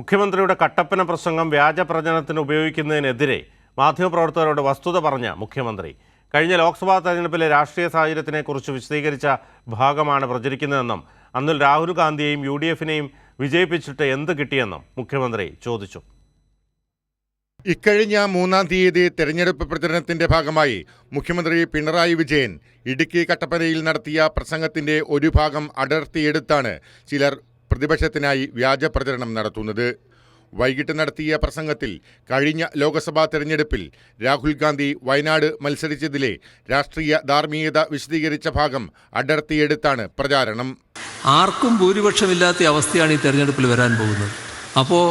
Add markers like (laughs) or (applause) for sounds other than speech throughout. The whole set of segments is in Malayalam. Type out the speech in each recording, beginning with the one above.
മുഖ്യമന്ത്രിയുടെ കട്ടപ്പന പ്രസംഗം വ്യാജ പ്രചരണത്തിന് ഉപയോഗിക്കുന്നതിനെതിരെ മാധ്യമപ്രവർത്തകരോട് വസ്തുത പറഞ്ഞ മുഖ്യമന്ത്രി. കഴിഞ്ഞ ലോക്സഭാ തെരഞ്ഞെടുപ്പിലെ രാഷ്ട്രീയ സാഹചര്യത്തിനെക്കുറിച്ച് വിശദീകരിച്ച ഭാഗമാണ് പ്രചരിക്കുന്നതെന്നും അന്നിൽ രാഹുൽ ഗാന്ധിയെയും യു ഡി എഫിനെയും വിജയിപ്പിച്ചിട്ട് എന്ത് കിട്ടിയെന്നും മുഖ്യമന്ത്രി ചോദിച്ചു. ഇക്കഴിഞ്ഞ മൂന്നാം തീയതി തെരഞ്ഞെടുപ്പ് പ്രചരണത്തിന്റെ ഭാഗമായി മുഖ്യമന്ത്രി പിണറായി വിജയൻ ഇടുക്കി കട്ടപ്പനയിൽ നടത്തിയ പ്രസംഗത്തിന്റെ ഒരു ഭാഗം അടർത്തിയെടുത്താണ് ചിലർ പ്രതിപക്ഷത്തിനായി വ്യാജ പ്രചരണം നടത്തുന്നത്. വൈകിട്ട് നടത്തിയ പ്രസംഗത്തിൽ കഴിഞ്ഞ ലോക്സഭാ തെരഞ്ഞെടുപ്പിൽ രാഹുൽ ഗാന്ധി വയനാട് മത്സരിച്ചതിലെ രാഷ്ട്രീയ ധാർമ്മികത വിശദീകരിച്ച ഭാഗം അടർത്തിയെടുത്താണ് പ്രചാരണം. ആർക്കും ഭൂരിപക്ഷമില്ലാത്ത അവസ്ഥയാണ് ഈ തെരഞ്ഞെടുപ്പിൽ വരാൻ പോകുന്നത്. അപ്പോൾ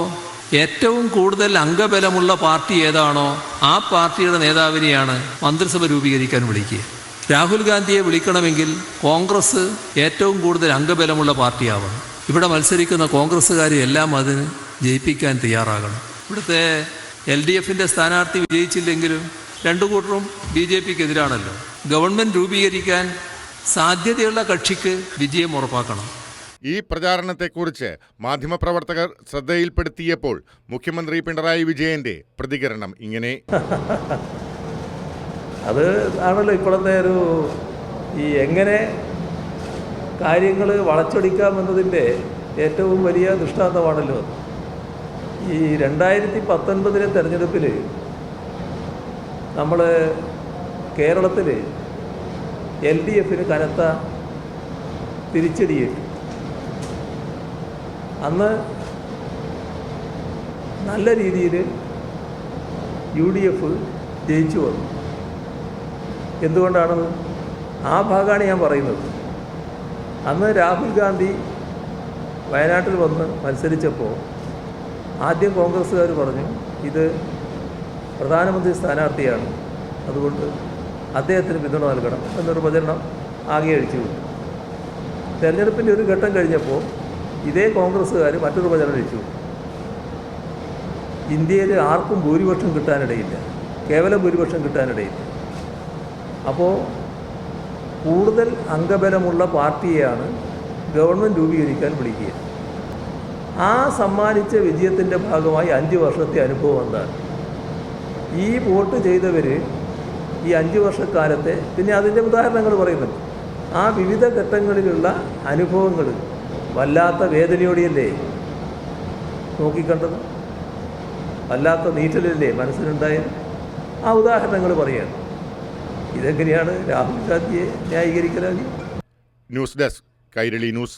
ഏറ്റവും കൂടുതൽ അംഗബലമുള്ള പാർട്ടി ഏതാണോ ആ പാർട്ടിയുടെ നേതാവിനെയാണ് മന്ത്രിസഭ രൂപീകരിക്കാൻ വിളിക്കുക. രാഹുൽ ഗാന്ധിയെ വിളിക്കണമെങ്കിൽ കോൺഗ്രസ് ഏറ്റവും കൂടുതൽ അംഗബലമുള്ള പാർട്ടിയാവണം. ഇവിടെ മത്സരിക്കുന്ന കോൺഗ്രസ്സുകാരെല്ലാം അതിന് ജയിപ്പിക്കാൻ തയ്യാറാകണം. ഇവിടുത്തെ എൽ ഡി എഫിന്റെ സ്ഥാനാർത്ഥി വിജയിച്ചില്ലെങ്കിലും രണ്ടു കൂട്ടരും ബി ജെ പിക്ക് എതിരാണല്ലോ ഗവൺമെന്റ് രൂപീകരിക്കാൻ സാധ്യതയുള്ള കക്ഷിക്ക് വിജയം ഉറപ്പാക്കണം. ഈ പ്രചാരണത്തെക്കുറിച്ച് മാധ്യമപ്രവർത്തകർ ശ്രദ്ധയിൽപ്പെടുത്തിയപ്പോൾ മുഖ്യമന്ത്രി പിണറായി വിജയന്റെ പ്രതികരണം ഇങ്ങനെ. (laughs) അത് ആണല്ലോ ഇപ്പോഴത്തെ ഒരു ഈ എങ്ങനെ കാര്യങ്ങൾ വളച്ചൊടിക്കാമെന്നതിന്റെ ഏറ്റവും വലിയ ദൃഷ്ടാന്തമാണല്ലോ. ഈ രണ്ടായിരത്തി പത്തൊൻപതിലെ തെരഞ്ഞെടുപ്പിൽ നമ്മൾ കേരളത്തിൽ എൽ ഡി എഫിന് കനത്ത തിരിച്ചടിയേറ്റു. അന്ന് നല്ല രീതിയിൽ യു ഡി എഫ് ജയിച്ചു വന്നു. എന്തുകൊണ്ടാണ് ആ ഭാഗമാണ് ഞാൻ പറയുന്നത്? അന്ന് രാഹുൽ ഗാന്ധി വയനാട്ടിൽ വന്ന് മത്സരിച്ചപ്പോൾ ആദ്യം കോൺഗ്രസ്സുകാർ പറഞ്ഞു ഇത് പ്രധാനമന്ത്രി സ്ഥാനാർത്ഥിയാണ് അതുകൊണ്ട് അദ്ദേഹത്തിന് പിന്തുണ നൽകണം എന്നൊരു പ്രചരണം ആകെ അഴിച്ചു വിട്ടു. തെരഞ്ഞെടുപ്പിന്റെ ഒരു ഘട്ടം കഴിഞ്ഞപ്പോൾ ഇതേ കോൺഗ്രസ്സുകാർ മറ്റൊരു പ്രചരണം അഴിച്ചു ഇന്ത്യയിൽ ആർക്കും ഭൂരിപക്ഷം കിട്ടാനിടയില്ല കേവലം ഭൂരിപക്ഷം കിട്ടാനിടയില്ല. അപ്പോൾ കൂടുതൽ അംഗബലമുള്ള പാർട്ടിയെയാണ് ഗവൺമെന്റ് രൂപീകരിക്കാൻ വിളിക്കുക. ആ സമ്മാനിച്ച വിജയത്തിന്റെ ഭാഗമായി അഞ്ച് വർഷത്തെ അനുഭവം എന്താണ്? ഈ വോട്ട് ചെയ്തവർ ഈ അഞ്ച് വർഷക്കാലത്തെ പിന്നെ അതിന്റെ ഉദാഹരണങ്ങൾ പറയുന്നുണ്ട്. ആ വിവിധ ഘട്ടങ്ങളിലുള്ള അനുഭവങ്ങൾ വല്ലാത്ത വേദനയോടെയല്ലേ? നോക്കിക്കണ്ടത്? വല്ലാത്ത നീറ്റലല്ലേ മനസ്സിലുണ്ടായ ആ ഉദാഹരണങ്ങൾ പറയുകയാണ്. ഇതെങ്ങനെയാണ് രാഹുൽ ഗാന്ധിയെ ന്യായീകരിക്കലാകി ന്യൂസ് ഡെസ്ക് കൈരളി ന്യൂസ്.